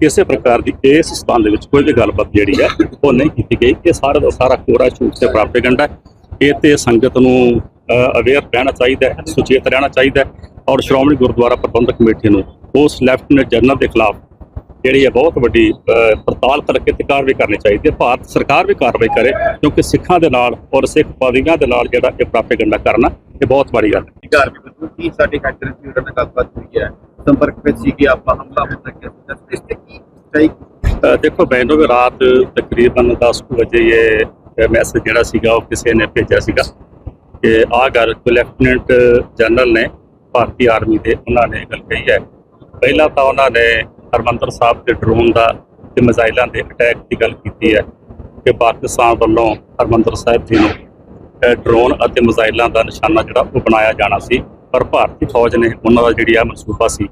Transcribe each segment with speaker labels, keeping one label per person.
Speaker 1: ਕਿਸੇ ਪ੍ਰਕਾਰ ਦੀ ਇਸ ਸਥਾਨ ਦੇ ਵਿੱਚ ਕੋਈ ਵੀ ਗੱਲਬਾਤ ਜਿਹੜੀ ਹੈ, ਉਹ ਨਹੀਂ ਕੀਤੀ ਗਈ। ਇਹ ਸਾਰਾ ਦਾ ਸਾਰਾ ਕੋਰਾ ਝੂਠ ਤੇ ਪ੍ਰਾਪੇਗੰਡਾ ਇਹ ਤੇ ਸੰਗਤ ਨੂੰ ਅਵੇਅਰ ਰਹਿਣਾ ਚਾਹੀਦਾ ਹੈ, ਸੁਚੇਤ ਰਹਿਣਾ ਚਾਹੀਦਾ ਹੈ ਔਰ ਸ਼੍ਰੋਮਣੀ ਗੁਰਦੁਆਰਾ ਪ੍ਰਬੰਧਕ ਕਮੇਟੀ ਨੂੰ ਉਸ ਲੈਫਟੀਨੈਂਟ ਜਨਰਲ ਦੇ ਖਿਲਾਫ ਜਿਹੜੀ ਹੈ ਬਹੁਤ ਵੱਡੀ ਪੜਤਾਲ ਕਰਕੇ ਤੇ ਕਾਰਵਾਈ ਕਰਨੀ ਚਾਹੀਦੀ ਹੈ। ਭਾਰਤ ਸਰਕਾਰ ਵੀ ਕਾਰਵਾਈ ਕਰੇ ਕਿਉਂਕਿ ਸਿੱਖਾਂ ਦੇ ਨਾਲ ਔਰ ਸਿੱਖ ਪਾਦਰੀਆਂ ਦੇ ਨਾਲ ਜਿਹੜਾ ਇਹ ਪ੍ਰਾਪੇਗੰਡਾ ਕਰਨਾ, ਇਹ ਬਹੁਤ ਮਾੜੀ ਗੱਲ ਹੈ।
Speaker 2: ਘਰ ਵੀ ਕੀ ਸਾਡੇ ਹੈਕਰ ਸੀ ਉਹਨਾਂ ਨਾਲ ਗੱਲਬਾਤ ਹੋਈ ਹੈ। ਸੰਪਰਕ ਵਿੱਚ ਸੀ ਕਿ ਆਪਾਂ ਹਮਲਾ ਹੋ ਸਕਿਆ ਕੀ ਸਹੀ।
Speaker 1: ਅ, ਦੇਖੋ ਮੈਨੂੰ ਵੀ ਰਾਤ ਤਕਰੀਬਨ 10 ਕੁ ਵਜੇ ਇਹ ਮੈਸੇਜ ਜਿਹੜਾ ਸੀਗਾ ਉਹ ਕਿਸੇ ਨੇ ਭੇਜਿਆ ਸੀਗਾ ਕਿ ਆਹ ਗੱਲ ਲੈਫਟੀਨੈਂਟ ਜਨਰਲ ਨੇ ਭਾਰਤੀ ਆਰਮੀ ਦੇ ਉਹਨਾਂ ਨੇ ਗੱਲ ਕਹੀ ਹੈ। ਪਹਿਲਾਂ ਤਾਂ ਉਹਨਾਂ ਨੇ ਹਰਮੰਦਰ ਸਾਹਿਬ ਦੇ ਡਰੋਨ ਦਾ ਤੇ ਮਿਜ਼ਾਈਲਾਂ ਦੇ ਅਟੈਕ ਦੀ ਗੱਲ ਕੀਤੀ ਹੈ ਕਿ ਪਾਕਿਸਤਾਨ ਵੱਲੋਂ ਹਰਮੰਦਰ ਸਾਹਿਬ ਜੀ ਨੂੰ ਡਰੋਨ ਅਤੇ ਮਿਜ਼ਾਈਲਾਂ ਦਾ ਨਿਸ਼ਾਨਾ ਜਿਹੜਾ ਉਹ ਬਣਾਇਆ ਜਾਣਾ ਸੀ ਪਰ ਭਾਰਤੀ ਫੌਜ ਨੇ ਉਹਨਾਂ ਦਾ ਜਿਹੜੀ ਆ ਮਨਸੂਬਾ ਸੀ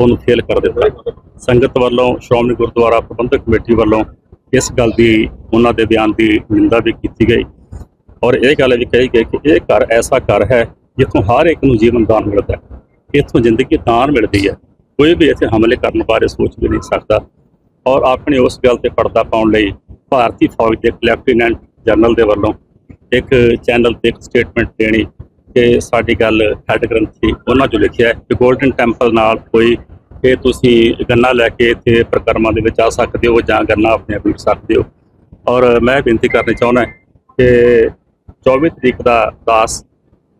Speaker 1: ਉਹਨੂੰ ਫੇਲ ਕਰ ਦਿੱਤਾ ਸੰਗਤ ਵੱਲੋਂ ਸ਼੍ਰੋਮਣੀ ਗੁਰਦੁਆਰਾ ਪ੍ਰਬੰਧਕ ਕਮੇਟੀ ਵੱਲੋਂ ਇਸ ਗੱਲ ਦੀ ਉਹਨਾਂ ਦੇ ਬਿਆਨ ਦੀ ਨਿੰਦਾ ਵੀ ਕੀਤੀ ਗਈ। ਔਰ ਇਹ ਗੱਲ ਵੀ ਕਹੀ ਗਈ ਕਿ ਇਹ ਘਰ ਐਸਾ ਘਰ ਹੈ ਜਿੱਥੋਂ ਹਰ ਇੱਕ ਨੂੰ ਜੀਵਨ ਦਾਨ ਮਿਲਦਾ ਹੈ। ਇੱਥੋਂ ਜ਼ਿੰਦਗੀ ਦਾਨ ਮਿਲਦੀ ਹੈ। ਕੋਈ ਵੀ ਇੱਥੇ ਹਮਲੇ ਕਰਨ ਬਾਰੇ ਸੋਚ ਵੀ ਨਹੀਂ ਸਕਦਾ। ਔਰ ਆਪਣੀ ਉਸ ਗੱਲ ਤੇ ਪਰਦਾ ਪਾਉਣ ਲਈ ਭਾਰਤੀ ਫੌਜ ਦੇ ਲੈਫਟੀਨੈਂਟ ਜਨਰਲ ਦੇ ਵੱਲੋਂ ਇੱਕ ਚੈਨਲ ਤੇ ਇੱਕ ਸਟੇਟਮੈਂਟ ਦੇਣੀ ਕਿ ਸਾਡੀ ਗੱਲ ਹੈਡ ਗ੍ਰੰਥੀ ਉਹਨਾਂ 'ਚੋਂ ਲਿਖਿਆ ਹੈ ਕਿ 골ਡਨ ਟੈਂਪਲ ਨਾਲ ਕੋਈ ਇਹ ਤੁਸੀਂ ਗੰਨਾ ਲੈ ਕੇ ਇੱਥੇ ਪ੍ਰਕਰਮਾਂ ਦੇ ਵਿੱਚ ਆ ਸਕਦੇ ਹੋ ਜਾਂ ਗੰਨਾ ਆਪਣੇ ਆਪ ਬੀਜ ਸਕਦੇ ਹੋ। ਔਰ ਮੈਂ ਬੇਨਤੀ ਕਰਨੀ ਚਾਹੁੰਦਾ ਕਿ 24 ਤਰੀਕ ਦਾ ਦਾਸ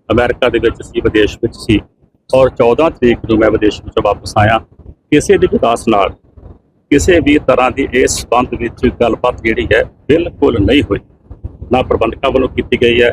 Speaker 1: ਅਮਰੀਕਾ ਦੇ ਵਿੱਚ ਸੀ, ਵਿਦੇਸ਼ ਵਿੱਚ ਸੀ ਔਰ 14 ਤਰੀਕ ਨੂੰ ਮੈਂ ਵਿਦੇਸ਼ ਵਿੱਚੋਂ ਵਾਪਸ ਆਇਆ। ਕਿਸੇ ਵੀ ਵਿਕਾਸ ਨਾਲ ਕਿਸੇ ਵੀ ਤਰ੍ਹਾਂ ਦੀ ਇਸ ਸੰਬੰਧ ਵਿੱਚ ਗੱਲਬਾਤ ਜਿਹੜੀ ਹੈ ਬਿਲਕੁਲ ਨਹੀਂ ਹੋਈ। ਨਾ ਪ੍ਰਬੰਧਕਾਂ ਵੱਲੋਂ ਕੀਤੀ ਗਈ ਹੈ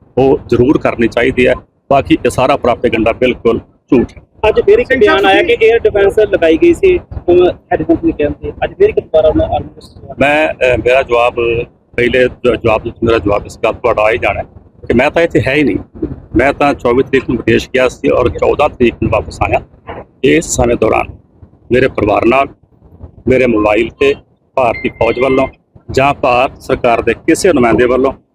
Speaker 1: ਉਹ ਜ਼ਰੂਰ ਕਰਨੀ ਚਾਹੀਦੀ ਹੈ ਬਾਕੀ ਇਹ ਸਾਰਾ ਪ੍ਰਾਪੇਗੰਡਾ ਬਿਲਕੁਲ ਝੂਠ ਹੈ।
Speaker 3: ਅੱਜ ਫਿਰ ਇੱਕ ਬਿਆਨ ਆਇਆ ਕਿ 에ਅਰ ਡਿਫੈਂਸ ਲਗਾਈ ਗਈ ਸੀ ਹੈਡ ਕੰਪਨੀ ਦੇ ਕਹਿੰਦੇ ਅੱਜ ਫਿਰ ਇੱਕ ਦੁਬਾਰਾ ਉਹਨਾਂ ਆਰਮੀ
Speaker 1: ਮੈਂ ਮੇਰਾ ਜਵਾਬ ਪਹਿਲੇ ਜਵਾਬ ਵਿੱਚ ਮੇਰਾ ਜਵਾਬ ਇਸ ਗੱਲ ਤੁਹਾਡਾ ਆ ਹੀ ਜਾਣਾ ਕਿ ਮੈਂ ਤਾਂ ਇੱਥੇ ਹੈ ਹੀ ਨਹੀਂ। ਮੈਂ ਤਾਂ 24 ਤਰੀਕ ਨੂੰ ਵਿਦੇਸ਼ ਗਿਆ ਸੀ ਔਰ 14 ਤਰੀਕ ਨੂੰ ਵਾਪਸ ਆਇਆ। ਇਸ ਸਮੇਂ ਦੌਰਾਨ ਮੇਰੇ ਪਰਿਵਾਰ ਨਾਲ ਮੇਰੇ ਮੋਬਾਈਲ ਤੇ ਭਾਰਤੀ ਫੌਜ ਵੱਲੋਂ ਜਾਂ ਭਾਰਤ ਸਰਕਾਰ ਦੇ ਕਿਸੇ ਨੁਮਾਇੰਦੇ ਵੱਲੋਂ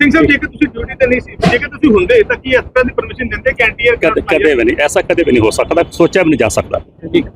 Speaker 4: ਸਿੰਘ ਸਾਹਿਬ ਜੇਕਰ ਤੁਸੀਂ ਡਿਊਟੀ ਤੇ ਨਹੀਂ ਸੀ ਜੇਕਰ ਤੁਸੀਂ ਹੁੰਦੇ ਤਾਂ ਕੀ ਇਸ ਤਰ੍ਹਾਂ ਦੀ ਪਰਮਿਸ਼ਨ ਦਿੰਦੇ? ਕੈਂਟੀਅਰ
Speaker 1: ਕਦੇ ਕਦੇ ਵੀ ਨਹੀਂ ਐਸਾ ਕਦੇ ਵੀ ਨਹੀਂ ਹੋ ਸਕਦਾ ਸੋਚਿਆ ਵੀ ਨਹੀਂ ਜਾ ਸਕਦਾ।
Speaker 4: ਠੀਕ।